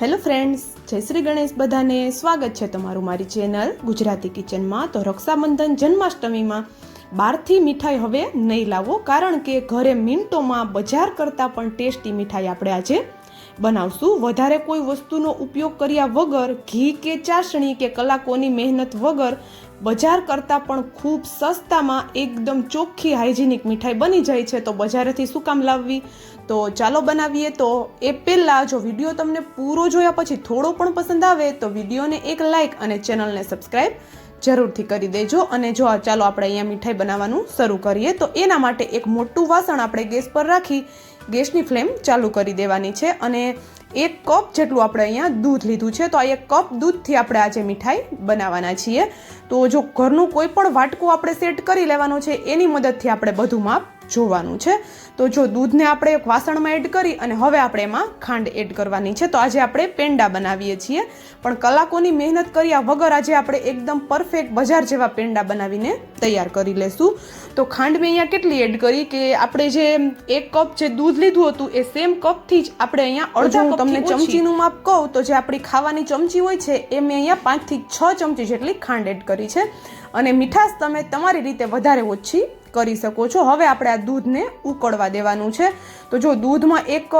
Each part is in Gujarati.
હેલો ફ્રેન્ડ્સ, જય શ્રી ગણેશ બધાને સ્વાગત છે તમારું મારી ચેનલ ગુજરાતી કિચનમાં. તો રક્ષાબંધન જન્માષ્ટમીમાં બહારથી મીઠાઈ હવે નહીં લાવો, કારણ કે ઘરે મિનિટોમાં બજાર કરતાં પણ ટેસ્ટી મીઠાઈ આપણે આજે બનાવશું. વધારે કોઈ વસ્તુનો ઉપયોગ કર્યા વગર, ઘી કે ચાસણી કે કલાકોની મહેનત વગર બજાર કરતાં પણ ખૂબ સસ્તામાં એકદમ ચોખ્ખી હાઇજેનિક મીઠાઈ બની જાય છે. તો બજારેથી શું કામ લાવવી? તો ચાલો બનાવીએ. તો એ પહેલાં જો વીડિયો તમને પૂરો જોયા પછી થોડો પણ પસંદ આવે તો વિડીયોને એક લાઇક અને ચેનલને સબસ્ક્રાઈબ જરૂરથી કરી દેજો. અને જો ચાલો આપણે અહીંયા મીઠાઈ બનાવવાનું શરૂ કરીએ. તો એના માટે એક મોટું વાસણ આપણે ગેસ પર રાખી ગેસની ફ્લેમ ચાલુ કરી દેવાની છે. અને એક કપ જેટલું આપણે અહીંયા દૂધ લીધું છે. તો આ એક કપ દૂધથી આપણે આજે મીઠાઈ બનાવવાના છીએ. તો જો ઘરનું કોઈ પણ વાટકું આપણે સેટ કરી લેવાનો છે, એની મદદથી આપણે બધું માપ જોવાનું છે. તો જો દૂધને આપણે એક વાસણમાં એડ કરી અને હવે આપણે એમાં ખાંડ એડ કરવાની છે તો આજે આપણે પેંડા બનાવીએ છીએ. પણ કલાકોની મહેનત કર્યા વગર આજે આપણે એકદમ પરફેક્ટ બજાર જેવા પેંડા બનાવીને તૈયાર કરી લેશું. તો ખાંડ મેં અહીંયા કેટલી એડ કરી કે આપણે જે એક કપ જે દૂધ લીધું હતું એ સેમ કપથી જ આપણે અહીંયા અડધા હું તમને ચમચીનું માપ કહું તો જે આપણી ખાવાની ચમચી હોય છે એ મેં અહીંયા પાંચથી છ ચમચી જેટલી ખાંડ એડ કરી છે. અને મીઠાશ તમે તમારી રીતે વધારે ઓછી કરી શકો છો. હવે આપણે આ દૂધને ઉકળવા દેવાનું છે. તો જો દૂધમાં એક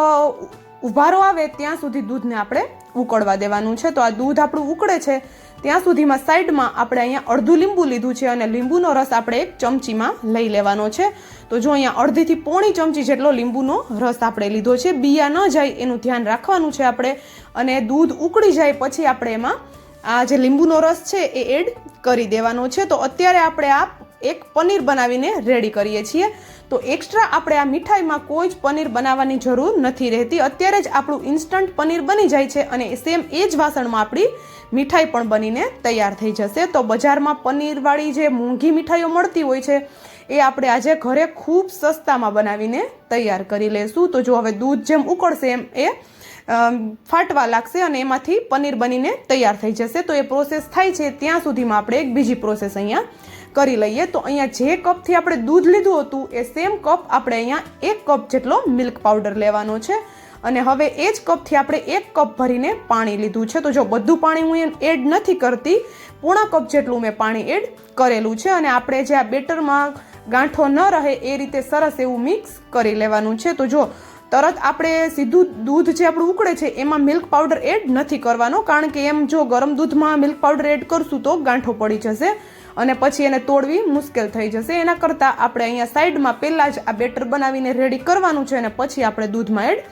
ઉભારો આવે ત્યાં સુધી દૂધને આપણે ઉકળવા દેવાનું છે. તો આ દૂધ આપણું ઉકળે છે. ત્યાં સુધીમાં સાઈડમાં આપણે અહીંયા અડધું લીંબુ લીધું છે અને લીંબુનો રસ આપણે એક ચમચીમાં લઈ લેવાનો છે. તો જો અહીંયા અડધીથી પોણી ચમચી જેટલો લીંબુનો રસ આપણે લીધો છે. બિયા ન જાય એનું ધ્યાન રાખવાનું છે આપણે. અને દૂધ ઉકળી જાય પછી આપણે એમાં આ જે લીંબુનો રસ છે એ એડ કરી દેવાનો છે. તો અત્યારે આપણે આ એક પનીર બનાવીને રેડી કરીએ છીએ. તો એક્સ્ટ્રા આપણે આ મીઠાઈમાં કોઈ જ પનીર બનાવવાની જરૂર નથી રહેતી. અત્યારે જ આપણું ઇન્સ્ટન્ટ પનીર બની જાય છે અને સેમ એ જ વાસણમાં આપણી મીઠાઈ પણ બનીને તૈયાર થઈ જશે. તો બજારમાં પનીરવાળી જે મોંઘી મીઠાઈઓ મળતી હોય છે, એ આપણે આજે ઘરે ખૂબ સસ્તામાં બનાવીને તૈયાર કરી લેશું. તો જો હવે દૂધ જેમ ઉકળશે એમ એ ફાટવા લાગશે અને એમાંથી પનીર બનીને તૈયાર થઈ જશે. તો એ પ્રોસેસ થાય છે, ત્યાં સુધીમાં આપણે એક બીજી પ્રોસેસ અહીંયા કરી લઈએ, તો અહીંયા જે કપથી આપણે દૂધ લીધું હતું, એ સેમ કપ આપણે અહીંયા એક કપ જેટલો મિલ્ક પાવડર લેવાનો છે. અને હવે એ જ કપથી આપણે એક કપ ભરીને પાણી લીધું છે. તો જો બધું પાણી હું એડ નથી કરતી, પૂણા કપ જેટલું મેં પાણી એડ કરેલું છે. અને આપણે જે આ બેટરમાં ગાંઠો ન રહે, એ રીતે સરસ એવું મિક્સ કરી લેવાનું છે. તો જો તરત આપણે સીધું દૂધ જે આપણું ઉકળે છે, એમાં મિલ્ક પાવડર એડ નથી કરવાનો, કારણ કે એમ જો ગરમ દૂધમાં મિલ્ક પાવડર એડ કરશું તો ગાંઠો પડી જશે અને પછી એને તોડવી મુશ્કેલ થઈ જશે. એના કરતાં આપણે અહીંયા સાઈડમાં પહેલાં જ આ બેટર બનાવીને રેડી કરવાનું છે અને પછી આપણે દૂધમાં એડ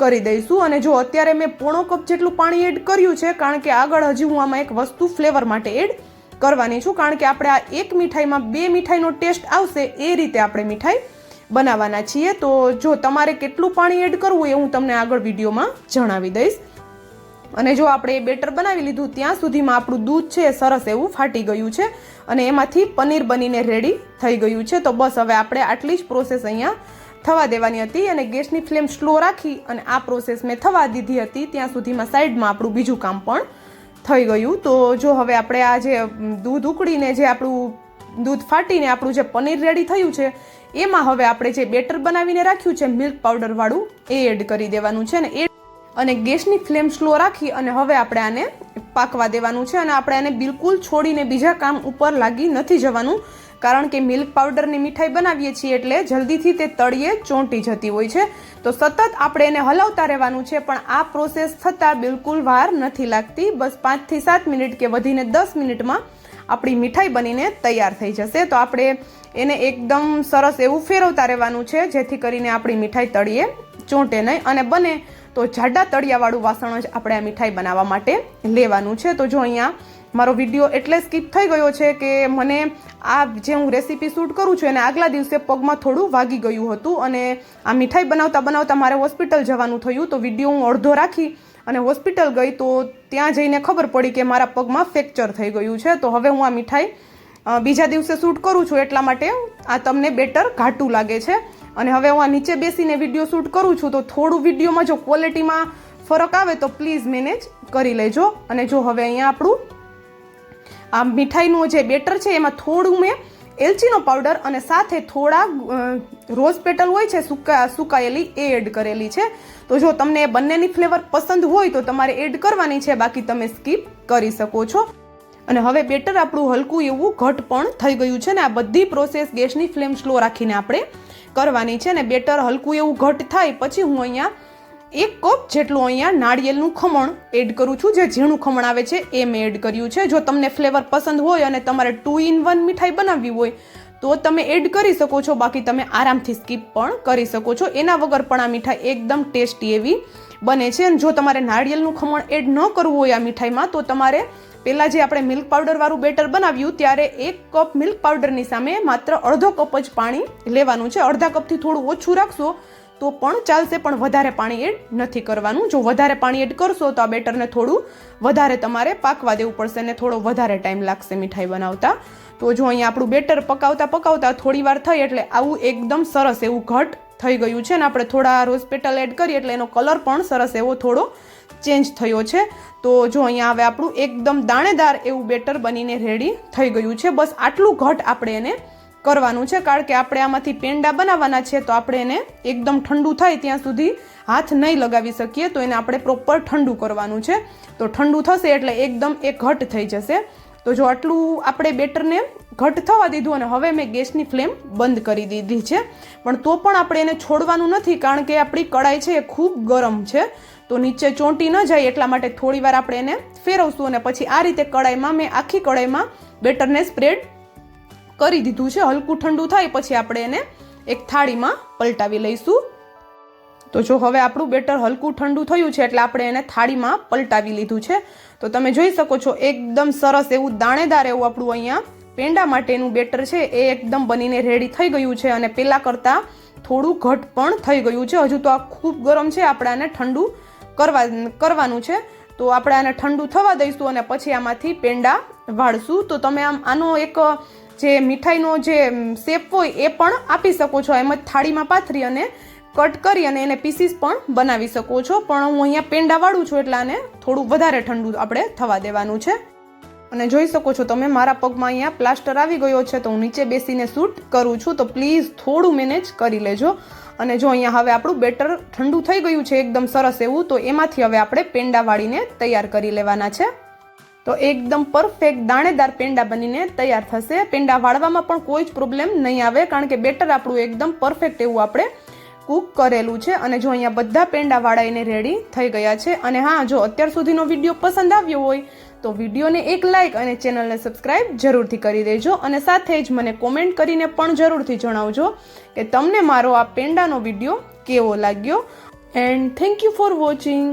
કરી દઈશું. અને જો અત્યારે મેં પોણો કપ જેટલું પાણી એડ કર્યું છે, કારણ કે આગળ હજી હું આમાં એક વસ્તુ ફ્લેવર માટે એડ કરવાની છું, કારણ કે આપણે આ એક મીઠાઈમાં બે મીઠાઈનો ટેસ્ટ આવશે, એ રીતે આપણે મીઠાઈ બનાવવાના છીએ, તો જો તમારે કેટલું પાણી એડ કરવું એ હું તમને આગળ વિડીયોમાં જણાવી દઈશ. અને જો આપણે એ બેટર બનાવી લીધું, ત્યાં સુધીમાં આપણું દૂધ છે સરસ એવું ફાટી ગયું છે અને એમાંથી પનીર બનીને રેડી થઈ ગયું છે. તો બસ હવે આપણે આટલી જ પ્રોસેસ અહીંયા થવા દેવાની હતી અને ગેસની ફ્લેમ સ્લો રાખી અને આ પ્રોસેસ મેં થવા દીધી હતી. ત્યાં સુધીમાં સાઈડમાં આપણું બીજું કામ પણ થઈ ગયું. તો જો હવે આપણે આ જે દૂધ ઉકળીને જે આપણું દૂધ ફાટીને આપણું જે પનીર રેડી થયું છે એમાં હવે આપણે જે બેટર બનાવીને રાખ્યું છે મિલ્ક પાવડરવાળું એ એડ કરી દેવાનું છે અને એ અને ગેસની ફ્લેમ સ્લો રાખી અને હવે આપણે આને પાકવા દેવાનું છે અને આપણે આને બિલકુલ છોડીને બીજા કામ ઉપર લાગી નથી જવાનું. કારણ કે મિલ્ક પાવડરની મીઠાઈ બનાવીએ છીએ એટલે જલ્દીથી તે તળિયે ચોંટી જતી હોય છે. તો સતત આપણે એને હલાવતા રહેવાનું છે, પણ આ પ્રોસેસ થતાં બિલકુલ વાર નથી લાગતી. બસ પાંચથી સાત મિનિટ કે વધીને દસ મિનિટમાં આપણી મીઠાઈ બનીને તૈયાર થઈ જશે. તો આપણે એને એકદમ સરસ એવું ફેરવતા રહેવાનું છે, જેથી કરીને આપણી મીઠાઈ તળીએ, ચોંટે નહીં અને બને તો જાડા તળિયાવાળું વાસણ જ આપણે આ મીઠાઈ બનાવવા માટે લેવાનું છે. તો જો અહીંયા મારો વીડિયો એટલે સ્કીપ થઈ ગયો છે કે મને આ જે હું રેસીપી શૂટ કરું છું એને આગલા દિવસે પગમાં થોડું વાગી ગયું હતું અને આ મીઠાઈ બનાવતા બનાવતા મારે હોસ્પિટલ જવાનું થયું. તો વીડિયો હું અડધો રાખી અને હોસ્પિટલ ગઈ તો ત્યાં જઈને ખબર પડી કે મારા પગમાં ફ્રેક્ચર થઈ ગયું છે. તો હવે હું આ મીઠાઈ બીજા દિવસે શૂટ કરું છું એટલા માટે આ તમને બેટર ઘાટું લાગે છે. અને હવે હું આ નીચે બેસીને વીડિયો શૂટ કરું છું તો થોડું વિડીયોમાં જો ક્વોલિટીમાં ફરક આવે તો પ્લીઝ મેનેજ કરી લેજો. અને જો હવે અહીંયા આપણું આ મીઠાઈનું જે બેટર છે એમાં થોડું મેં એલચીનો પાવડર અને સાથે થોડા રોઝ પેટલ હોય છે, સુકા, સુકાયેલી એ એડ કરેલી છે. તો જો તમને બંનેની ફ્લેવર પસંદ હોય તો તમારે એડ કરવાની છે, બાકી તમે સ્કીપ કરી શકો છો. અને હવે બેટર આપણું હલકું એવું ઘટ પણ થઈ ગયું છે ને આ બધી પ્રોસેસ ગેસની ફ્લેમ સ્લો રાખીને આપણે કરવાની છે ને બેટર હલકું એવું ઘટ થાય, પછી હું અહીંયા એક કપ જેટલું અહીંયા નાળિયેરનું ખમણ એડ કરું છું. જે ઝીણું ખમણ આવે છે, એ મેં એડ કર્યું છે. જો તમને ફ્લેવર પસંદ હોય અને તમારે ટુ ઇન વન મીઠાઈ બનાવવી હોય, તો તમે એડ કરી શકો છો. બાકી તમે આરામથી સ્કીપ પણ કરી શકો છો. એના વગર પણ આ મીઠાઈ એકદમ ટેસ્ટી એવી બને છે. અને જો તમારે નાળિયેરનું ખમણ એડ ન કરવું હોય આ મીઠાઈમાં, તો તમારે પહેલાં જે આપણે મિલ્ક પાવડરવાળું બેટર બનાવ્યું, ત્યારે એક કપ મિલ્ક પાવડરની સામે માત્ર અડધો કપ જ પાણી લેવાનું છે. અડધા કપથી થોડું ઓછું રાખશો તો પણ ચાલશે, પણ વધારે પાણી એડ નથી કરવાનું. જો વધારે પાણી એડ કરશો તો આ બેટરને થોડું વધારે તમારે પાકવા દેવું પડશે અને થોડો વધારે ટાઈમ લાગશે મીઠાઈ બનાવતા. તો જો અહીંયા આપણું બેટર પકાવતા પકાવતા થોડી વાર થઈ એટલે આવું એકદમ સરસ એવું ઘટ થઈ ગયું છે ને આપણે થોડા રોઝ પેટલ એડ કરીએ એટલે એનો કલર પણ સરસ એવો થોડો ચેન્જ થયો છે. તો જો અહીંયા હવે આપણું એકદમ દાણેદાર એવું બેટર બનીને રેડી થઈ ગયું છે. બસ આટલું ઘટ આપણે એને કરવાનું છે. કારણ કે આપણે આમાંથી પેંડા બનાવવાના છે, તો આપણે એને એકદમ ઠંડુ થાય ત્યાં સુધી હાથ નહીં લગાવી શકીએ, તો એને આપણે પ્રોપર ઠંડુ કરવાનું છે. તો ઠંડુ થશે એટલે એકદમ એ ઘટ થઈ જશે. તો જો આટલું આપણે બેટરને ઘટ થવા દીધું અને હવે મેં ગેસની ફ્લેમ બંધ કરી દીધી છે. પણ તો પણ આપણે એને છોડવાનું નથી, કારણ કે આપણી કડાઈ છે એ ખૂબ ગરમ છે. તો નીચે ચોંટી ન જાય એટલા માટે થોડી વાર આપણે એને ફેરવશું અને પછી આ રીતે કડાઈમાં મેં આખી કડાઈમાં બેટરને સ્પ્રેડ કરી દીધું છે. હલકું ઠંડુ થાય પછી આપણે એને એક થાળીમાં પલટાવી લઈશું. તો જો હવે આપણું બેટર હલકું ઠંડુ થયું છે એટલે આપણે એને થાળીમાં પલટાવી લીધું છે. તો તમે જોઈ શકો છો, એકદમ સરસ એવું દાણેદાર એવું આપણું અહીંયા પેંડા માટેનું બેટર છે. એ એકદમ બનીને રેડી થઈ ગયું છે અને પહેલાં કરતાં થોડું ઘટ પણ થઈ ગયું છે. હજુ તો આ ખૂબ ગરમ છે, આપણે આને ઠંડુ કરવા, કરવાનું છે. તો આપણે આને ઠંડુ થવા દઈશું અને પછી આમાંથી પેંડા વાળશું. તો તમે આમ આનો એક જે મીઠાઈનો જે શેપ હોય એ પણ આપી શકો છો. એમ જ થાળીમાં પાથરી અને કટ કરી અને એને પીસીસ પણ બનાવી શકો છો. પણ હું અહીંયા પેંડા વાળું છું એટલે આને થોડું વધારે ઠંડુ આપણે થવા દેવાનું છે. અને જોઈ શકો છો તમે, મારા પગમાં અહીંયા પ્લાસ્ટર આવી ગયો છે, તો હું નીચે બેસીને શૂટ કરું છું. તો પ્લીઝ થોડું મેનેજ કરી લેજો. અને જો અહીંયા હવે આપણું બેટર ઠંડુ થઈ ગયું છે, એકદમ સરસ એવું, તો એમાંથી હવે આપણે પેંડા વાળીને તૈયાર કરી લેવાના છે. તો એકદમ પરફેક્ટ દાણેદાર પેંડા બનીને તૈયાર થશે. પેંડા વાળવામાં પણ કોઈ જ પ્રોબ્લેમ નહીં આવે, કારણ કે બેટર આપણું એકદમ પરફેક્ટ એવું આપણે કૂક કરેલું છે. અને જો અહીંયા બધા પેંડા વાળાઈને રેડી થઈ ગયા છે. અને હા, જો અત્યાર સુધીનો વીડિયો પસંદ આવ્યો હોય, તો વિડીયોને એક લાઇક અને ચેનલને સબસ્ક્રાઇબ જરૂરથી કરી દેજો. અને સાથે જ મને કોમેન્ટ કરીને પણ જરૂરથી જણાવજો કે તમને મારો આ પેંડાનો વીડિયો કેવો લાગ્યો. And thank you for watching